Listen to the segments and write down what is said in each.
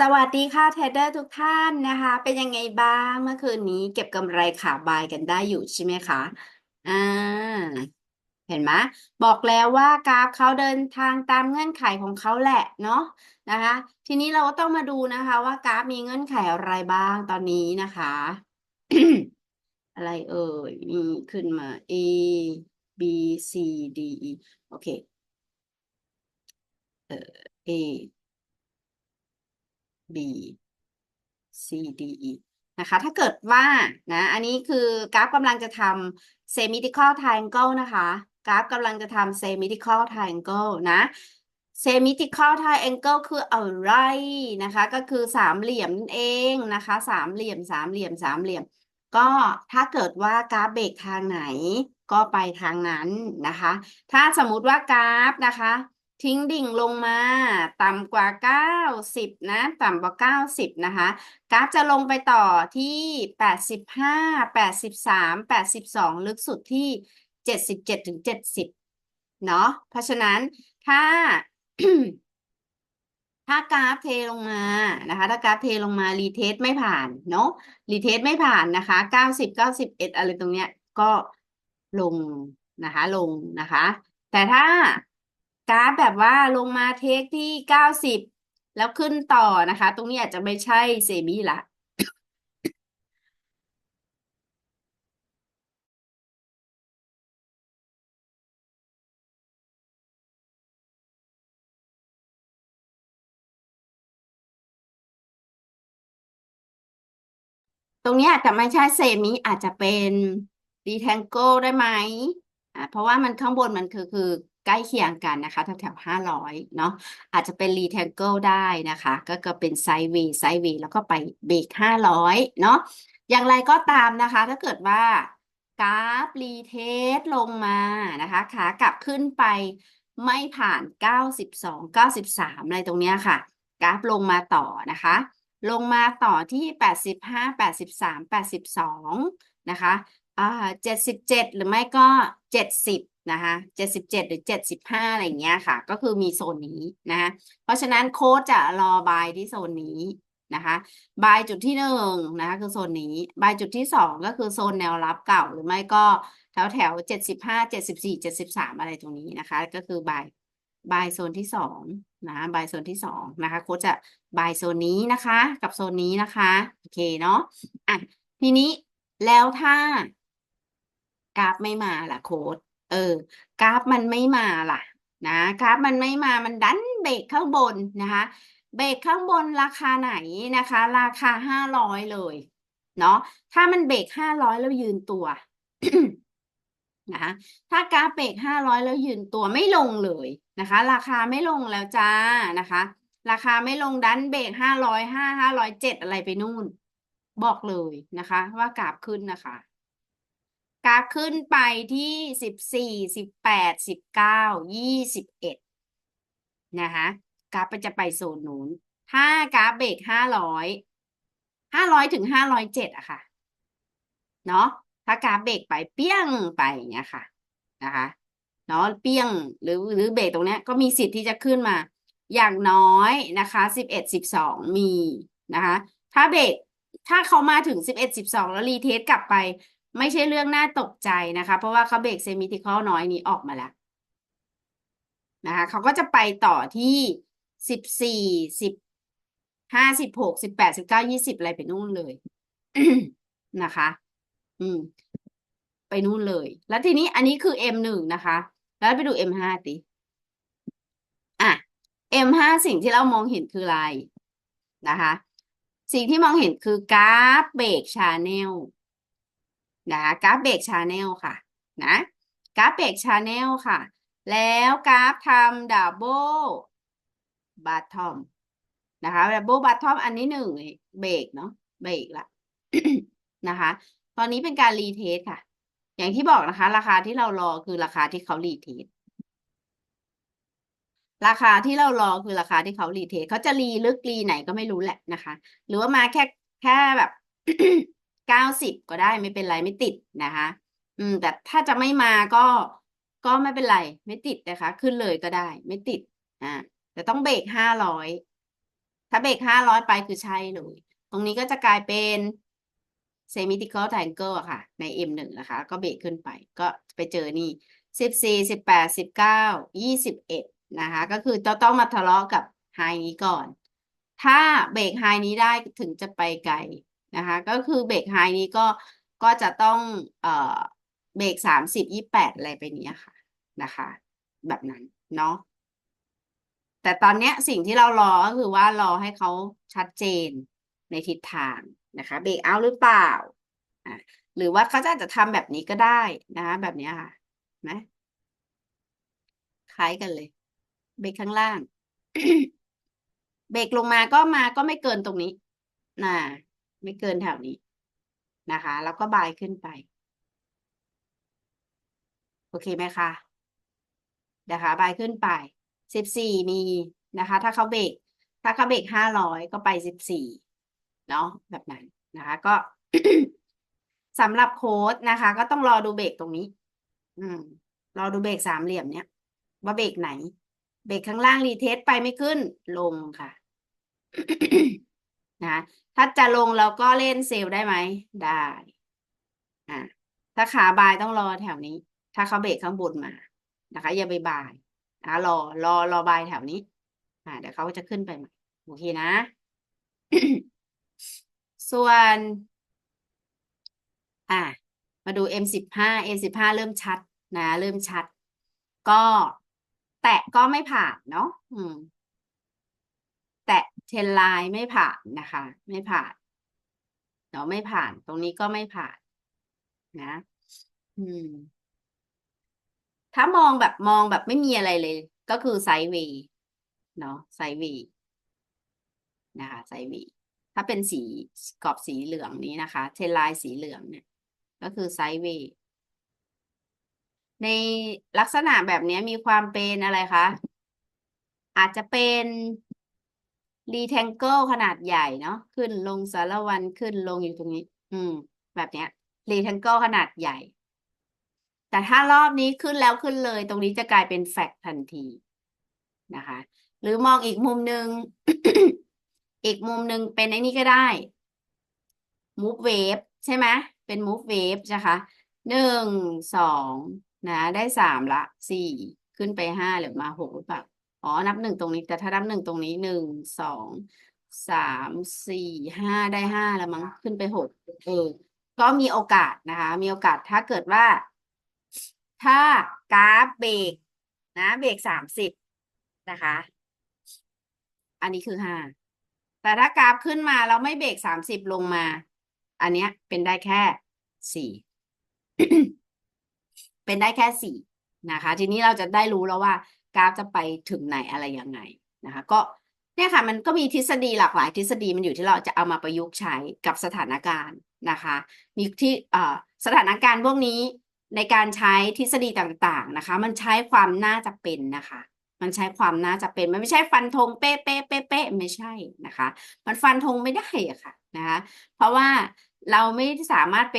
สวัสดีค่ะเทรดเดอร์ทุกท่านนะคะ เป็นยังไงบ้างเมื่อคืนนี้เก็บกำไรขาบายกันได้อยู่ใช่ไหมคะอ่าเห็นไหมบอกแล้วว่ากราฟเขาเดินทางตามเงื่อนไขของเขาแหละเนาะนะคะ ทีนี้เราก็ต้องมาดูนะคะ ว่ากราฟมีเงื่อนไขอะไรบ้างตอนนี้นะคะ อะไรเอ่ยมีขึ้นมา A B C D E โอเคเอ่อ A B C D E นะคะ ถ้าเกิดว่านะ อันนี้คือกราฟกำลังจะทำ symmetrical triangle นะคะ กราฟกำลังจะทำ symmetrical triangle นะ symmetrical triangle คืออะไรนะคะ ก็คือสามเหลี่ยมนั่นเองนะคะ สามเหลี่ยมสามเหลี่ยมสามเหลี่ยม ก็ถ้าเกิดว่ากราฟเบรกทางไหนก็ไปทางนั้นนะคะ ถ้าสมมุติว่ากราฟนะคะ ทิ้งดิ่งลงมา ต่ำกว่า90นะ ต่ำกว่า90นะคะ กราฟจะลงไปต่อที่85 83 82ลึกสุดที่77ถึง70เนาะเพราะฉะนั้นถ้าถ้ากราฟเทลงมานะคะ ถ้ากราฟเทลงมารีเทสไม่ผ่านเนาะรีเทสไม่ผ่านนะคะ90 91อะไรตรงเนี้ยก็ลงนะคะ ลงนะคะ แต่ถ้า ราฟแบบว่าลงมาเทคที่90แล้วขึ้นต่อนะคะ ตรงนี้อาจจะไม่ใช่เซบีละตรงนี้อาจจะไม่ใช่เซมิอาจจะเป็นรีแทงเกิลได้ไหม เพราะว่ามันข้างบนมันคือคือ ใกล้เคียงกันนะคะแถวแถวห้าร้อยเนาะอาจจะเป็นรีแทงเกิลได้นะคะ ก็ก็เป็นไซด์วย์ไซด์วย์แล้วก็ไปเบรกห้าร้อยเนาะอย่างไรก็ตามนะคะ ถ้าเกิดว่ากราฟรีเทสลงมานะคะขากลับขึ้นไปไม่ผ่านเก้าสิบสองเก้าสิบสามอะไรตรงเนี้ยค่ะ กราฟลงมาต่อนะคะ ลงมาต่อที่แปดสิบห้าแปดสิบสามแปดสิบสองนะคะอ่าเจ็ดสิบเจ็ดหรือไม่ก็เจ็ดสิบ นะคะเจ็ดสิบเจ็ดหรือเจ็ดสิบห้าอะไรอย่างเงี้ยค่ะ ก็คือมีโซนนี้นะคะเพราะฉะนั้นโค้ดจะรอบายที่โซนนี้นะคะบายจุดที่หนึ่งนะคะคือโซนนี้บายจุดที่สองก็คือโซนแนวรับเก่าหรือไม่ก็แถวแถวเจ็ดสิบห้าเจ็ดสิบสี่เจ็ดสิบสามอะไรตรงนี้นะคะ ก็คือบายบายโซนที่สองนะบายโซนที่สองนะคะโค้ดจะบายโซนนี้นะคะ กับโซนนี้นะคะโอเคเนาะอะทีนี้แล้วถ้ากราฟไม่มาล่ะโค้ด เออ กราฟมันไม่มาล่ะนะกราฟมันไม่มามันดันเบรกข้างบนนะคะ เบรกข้างบนราคาไหนนะคะ ราคาห้าร้อยเลยเนาะถ้ามันเบรกห้าร้อยแล้วยืนตัวนะคะถ้ากราฟเบรกห้าร้อยแล้วยืนตัวไม่ลงเลยนะคะ ราคาไม่ลงแล้วจ้านะคะ ราคาไม่ลงดันเบรกห้าร้อยห้าห้าร้อยเจ็ดอะไรไปนู่น บอกเลยนะคะ ว่ากราฟขึ้นนะคะ กราฟขึ้นไปที่สิบสี่สิบแปดสิบเก้ายี่สิบเอ็ดนะคะกราฟจะไปโซนนู้นถ้ากราฟเบรกห้าร้อยห้าร้อยถึงห้าร้อยเจ็ดอะค่ะ เนาะถ้ากราฟเบรกไปเปี้ยงไปอย่างเงี้ยค่ะนะคะเนาะเปี้ยงหรือหรือเบรกตรงเนี้ยก็มีสิทธิ์ที่จะขึ้นมา อย่างน้อยนะคะสิบเอ็ดสิบสองมีนะคะ ถ้าเบรกถ้าเขามาถึงสิบเอ็ดสิบสองแล้วรีเทสกลับไป ไม่ใช่เรื่องน่าตกใจนะคะ เพราะว่าเขาเบรกเซมิทิคอลน้อยนี้ออกมาแล้วนะคะเขาก็จะไปต่อที่สิบสี่สิบห้าสิบหกสิบแปดสิบเก้ายี่สิบอะไรไปนู่นเลยนะคะ อืม ไปนู่นเลย แล้วทีนี้อันนี้คือ M หนึ่งนะคะ แล้วไปดู M ห้าติอะ M ห้าสิ่งที่เรามองเห็นคืออะไรนะคะ สิ่งที่มองเห็นคือกราฟเบรกชาแนล นะกราฟเบรกชาแนลค่ะนะกราฟเบรกชาแนลค่ะ แล้วกราฟทำดับเบิลบัตทอมนะคะดับเบิลบัตทอมอันนี้หนึ่งเบรกเนาะเบรกละนะคะ ตอนนี้เป็นการรีเทสค่ะ อย่างที่บอกนะคะ ราคาที่เรารอคือราคาที่เขารีเทสราคาที่เรารอคือราคาที่เขารีเทสเขาจะรีลึกรีไหนก็ไม่รู้แหละนะคะ หรือว่ามาแค่แค่แบบ ก้าสิบก็ได้ไม่เป็นไรไม่ติดนะคะ อืม แต่ถ้าจะไม่มาก็ก็ไม่เป็นไร ไม่ติดนะคะ ขึ้นเลยก็ได้ ไม่ติด อ่าแต่ต้องเบรกห้าร้อยถ้าเบรกห้าร้อยไปคือใช่เลยตรงนี้ก็จะกลายเป็น symmetrical triangle อะค่ะ ใน M หนึ่งนะคะ ก็เบรกขึ้นไป ก็ไปเจอนี่สิบสี่สิบแปดสิบเก้ายี่สิบเอ็ดนะคะ ก็คือจะต้องมาทะเลาะกับไฮนี้ก่อน ถ้าเบรกไฮนี้ได้ถึงจะไปไกล นะคะ ก็คือเบรกไฮนี้ก็ก็จะต้องเอ่อเบรกสามสิบยี่แปดอะไรไปเนี้ยค่ะนะคะ แบบนั้นเนาะแต่ตอนเนี้ยสิ่งที่เรารอก็คือว่ารอให้เขาชัดเจนในทิศทางนะคะเบรกเอาหรือเปล่าอะหรือว่าเขาจะอาจจะทำแบบนี้ก็ได้นะคะแบบนี้ค่ะนไหมคล้ายกันเลย เบรกข้างล่าง เบรกลงมาก็มาก็ไม่เกินตรงนี้นะ ไม่เกินแถวนี้นะคะ แล้วก็บายขึ้นไป โอเคไหมคะนะคะ บายขึ้นไปสิบสี่มีนะคะ ถ้าเขาเบรกถ้าเขาเบรกห้าร้อยก็ไปสิบสี่เนาะแบบนั้นนะคะ ก็สำหรับโค้ดนะคะ ก็ต้องรอดูเบรกตรงนี้ อืม รอดูเบรกสามเหลี่ยมเนี้ยว่าเบรกไหน เบรกข้างล่างรีเทสไปไม่ขึ้น ลงค่ะ นะถ้าจะลงเราก็เล่นเซลได้ไหมได้อ่าถ้าขาบายต้องรอแถวนี้ ถ้าเขาเบรกข้างบนมานะคะ อย่าไปบายนะรอรอรอบายแถวนี้ อ่า เดี๋ยวเขาก็จะขึ้นไปใหม่โอเคนะ ส่วน อ่า มาดู M สิบห้า M สิบห้าเริ่มชัดนะ เริ่มชัด ก็แตะก็ไม่ผ่านเนาะอืมแตะ เทนไลน์ไม่ผ่านนะคะ ไม่ผ่านเนาะไม่ผ่าน ตรงนี้ก็ไม่ผ่าน นะ อืม ถ้ามองแบบมองแบบไม่มีอะไรเลย ก็คือไซด์เวย์เนาะไซด์เวย์นะคะไซด์เวย์ถ้าเป็นสีกรอบสีเหลืองนี้นะคะ เทนไลน์สีเหลืองเนี่ย ก็คือไซด์เวย์ในลักษณะแบบนี้มีความเป็นอะไรคะอาจจะเป็น รีแทงเกิลขนาดใหญ่เนาะขึ้นลงสารวันขึ้นลงอยู่ตรงนี้ อืม แบบเนี้ยรีแทงเกิลขนาดใหญ่ แต่ถ้ารอบนี้ขึ้นแล้วขึ้นเลย ตรงนี้จะกลายเป็นแฟกทันทีนะคะ หรือมองอีกมุมหนึ่งอีกมุมหนึ่งเป็นไอ้นี่ก็ได้ move wave ใช่ไหมเป็น move wave นะคะหนึ่งสองนะ ได้สามละสี่ขึ้นไปห้าหรือมาหกหรือเปล่า อ๋อ นับหนึ่งตรงนี้ แต่ถ้านับหนึ่งตรงนี้หนึ่งสองสามสี่ห้าได้ห้าแล้วมั้งขึ้นไปหกเออ ก็มีโอกาสนะคะ มีโอกาสถ้าเกิดว่า ถ้ากราฟเบรกนะเบรกสามสิบนะคะ อันนี้คือห้าแต่ถ้ากราฟขึ้นมาแล้วไม่เบรกสามสิบลงมา อันเนี้ยเป็นได้แค่สี่เป็นได้แค่สี่นะคะ ทีนี้เราจะได้รู้แล้วว่า กราฟจะไปถึงไหนอะไรยังไงนะคะก็เนี่ยค่ะมันก็มีทฤษฎีหลากหลายทฤษฎีมันอยู่ที่เราจะเอามาประยุกต์ใช้กับสถานการณ์นะคะ มีที่สถานการณ์พวกนี้ในการใช้ทฤษฎีต่างๆนะคะ มันใช้ความน่าจะเป็นนะคะ มันใช้ความน่าจะเป็นมันไม่ใช่ฟันธงเป๊ะเป๊ะเป๊ะเป๊ะไม่ใช่นะคะ มันฟันธงไม่ได้อะค่ะนะคะเพราะว่าเราไม่สามารถไป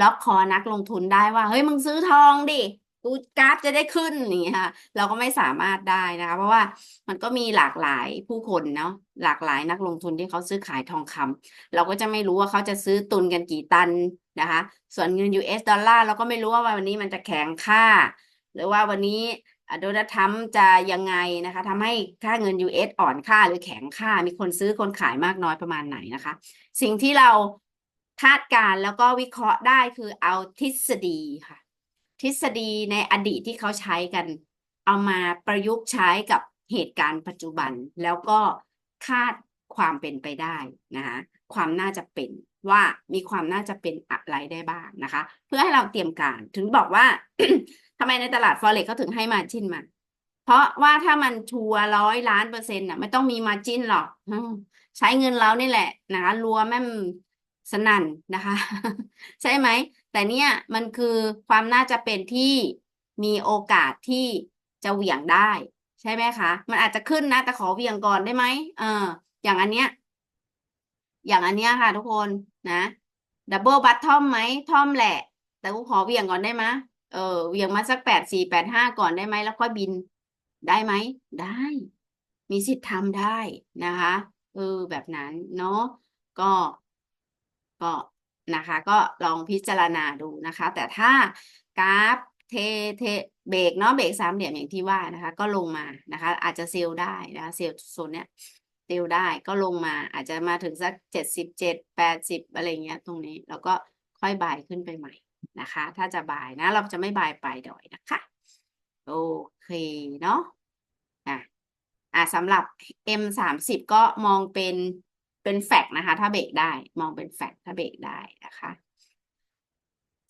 ล็อกคอนักลงทุนได้ว่าเฮ้ยมึงซื้อทองดิ กูกราฟจะได้ขึ้นอย่างเงี้ยค่ะเราก็ไม่สามารถได้นะคะ เพราะว่ามันก็มีหลากหลายผู้คนเนาะหลากหลายนักลงทุนที่เขาซื้อขายทองคำเราก็จะไม่รู้ว่าเขาจะซื้อตุนกันกี่ตันนะคะ ส่วนเงิน US ดอลลาร์เราก็ไม่รู้ว่าวันนี้มันจะแข็งค่า หรือว่าวันนี้โดนัลด์ทรัมป์จะยังไงนะคะทำให้ค่าเงิน US อ่อนค่าหรือแข็งค่า มีคนซื้อคนขายมากน้อยประมาณไหนนะคะ สิ่งที่เราคาดการณ์แล้วก็วิเคราะห์ได้คือเอาทฤษฎีค่ะ ทฤษฎีในอดีตที่เขาใช้กัน เอามาประยุกต์ใช้กับเหตุการณ์ปัจจุบัน แล้วก็คาดความเป็นไปได้นะคะความน่าจะเป็นว่ามีความน่าจะเป็นอะไรได้บ้างนะคะ เพื่อให้เราเตรียมการถึงบอกว่าทำไมในตลาดฟอเร็กเขาถึงให้มาจิ้นมา เพราะว่าถ้ามันชัวร้อยล้านเปอร์เซ็นต์น่ะไม่ต้องมีมาจิ้นหรอกใช้เงินเรานี่แหละนะคะรัวแม่มสนั่นนะคะ ใช่ไหม แต่เนี่ยมันคือความน่าจะเป็นที่มีโอกาสที่จะเหวี่ยงได้ ใช่ไหมคะ มันอาจจะขึ้นนะ แต่ขอเหวี่ยงก่อนได้ไหมเออ อย่างอันเนี้ย อย่างอันเนี้ยค่ะ ทุกคนนะดับเบิลบัตทอมไหมทอมแหละ แต่กูขอเหวี่ยงก่อนได้ไหมเออเหวี่ยงมาสักแปดสี่แปดห้าก่อนได้ไหมแล้วค่อยบินได้ไหมได้ มีสิทธิ์ทำได้นะคะเออแบบนั้นเนาะก็ก็ นะคะ ก็ลองพิจารณาดูนะคะ แต่ถ้ากราฟเทเทเบรกเนาะเบรกสามเหลี่ยมอย่างที่ว่านะคะ ก็ลงมานะคะ อาจจะเซลล์ได้นะคะเซลล์โซนเนี้ยเซลล์ได้ก็ลงมาอาจจะมาถึงสักเจ็ดสิบเจ็ดแปดสิบอะไรเงี้ยตรงนี้แล้วก็ค่อยบายขึ้นไปใหม่นะคะ ถ้าจะบายนะ เราจะไม่บายไปดอยนะคะ โอเคเนาะอะอะสำหรับ M สามสิบก็มองเป็น เป็นแฟกนะคะ ถ้าเบรกได้มองเป็นแฟกถ้าเบรกได้นะคะ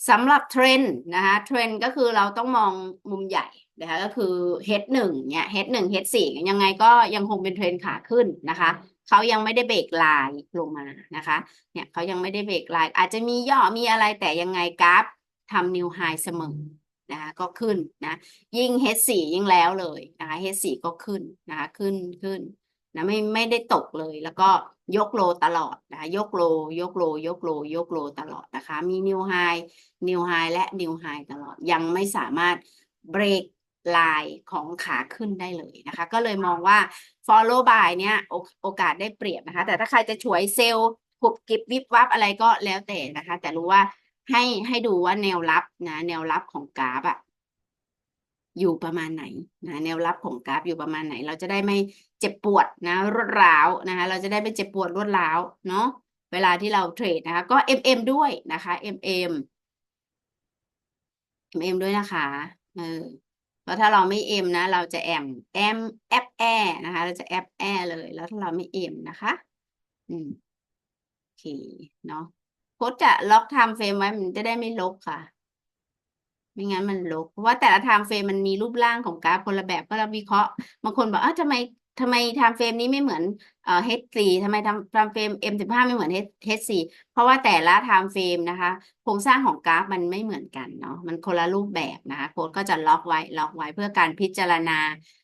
สำหรับเทรนด์นะคะเทรนด์ก็คือเราต้องมองมุมใหญ่นะคะก็คือ H หนึ่งเนี่ย H หนึ่ง H สี่ยังไงก็ยังคงเป็นเทรนด์ขาขึ้นนะคะเขายังไม่ได้เบรกไลน์ลงมานะคะเนี่ยเขายังไม่ได้เบรกไลน์อาจจะมีย่อมีอะไรแต่ยังไงกราฟทำนิวไฮเสมอนะคะก็ขึ้นนะยิ่ง H4 ยิ่งแล้วเลยนะคะ H4 ก็ขึ้นนะคะขึ้นขึ้นนะไม่ไม่ได้ตกเลยแล้วก็ ยกโลตลอดนะคะยกโล ยกโล ยกโล ยกโลตลอดนะคะ มีนิวไฮนิวไฮและนิวไฮตลอดยังไม่สามารถเบรกไลน์ของขาขึ้นได้เลยนะคะ ก็เลยมองว่า follow by เนี่ยโอกาสได้เปรียบนะคะ แต่ถ้าใครจะฉวยเซลล์กรุบกริบวิบวับอะไรก็แล้วแต่นะคะ แต่รู้ว่าให้ให้ดูว่าแนวรับนะ แนวรับของกราฟอะอยู่ประมาณไหนนะแนวรับของกราฟอยู่ประมาณไหน เราจะได้ไม่ เจ็บปวดนะรวดร้าวนะคะเราจะได้ไม่เจ็บปวดรวดร้าวเนาะเวลาที่เราเทรดนะคะก็ MM ด้วยนะคะ MM MM ด้วยนะคะเออเพราะถ้าเราไม่ M นะ เราจะแอมแอมแอปแอนะคะ เราจะแอปแอเลย แล้วถ้าเราไม่ M นะคะ อืมโอเคเนาะโค้ดจะล็อกไทม์เฟรมไว้มันจะได้ไม่ลกค่ะ ไม่งั้นมันลกเพราะว่าแต่ละไทม์เฟรมมันมีรูปร่างของกราฟคนละแบบก็เราวิเคราะห์บางคนบอกอ้าวทำไม ทำไมไทม์เฟรมนี้ไม่เหมือนเอ่อ H4 ทำไมไทม์เฟรม M15 ไม่เหมือน H4 เพราะว่าแต่ละไทม์เฟรมนะคะโครงสร้างของกราฟมันไม่เหมือนกันเนาะมันคนละรูปแบบนะคะโค้ดก็จะล็อกไว้ล็อกไว้เพื่อการพิจารณา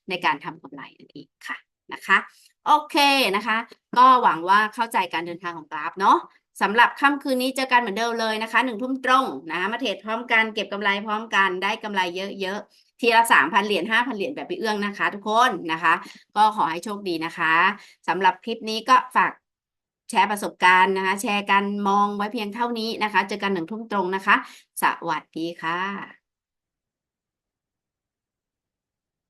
ในการทำกำไรนั่นเองค่ะนะคะโอเคนะคะ ก็หวังว่าเข้าใจการเดินทางของกราฟเนาะสำหรับค่ำคืนนี้เจอกันเหมือนเดิมเลยนะคะหนึ่งทุ่มตรงนะคะมาเทรดพร้อมกันเก็บกำไรพร้อมกันได้กำไรเยอะๆ ทีละสามพันเหรียญห้าพันเหรียญแบบพี่เอื้องนะคะ ทุกคนนะคะ ก็ขอให้โชคดีนะคะสำหรับคลิปนี้ก็ฝากแชร์ประสบการณ์นะคะ แชร์กันมองไว้เพียงเท่านี้นะคะ เจอกันหนึ่งทุ่มตรงนะคะ สวัสดีค่ะ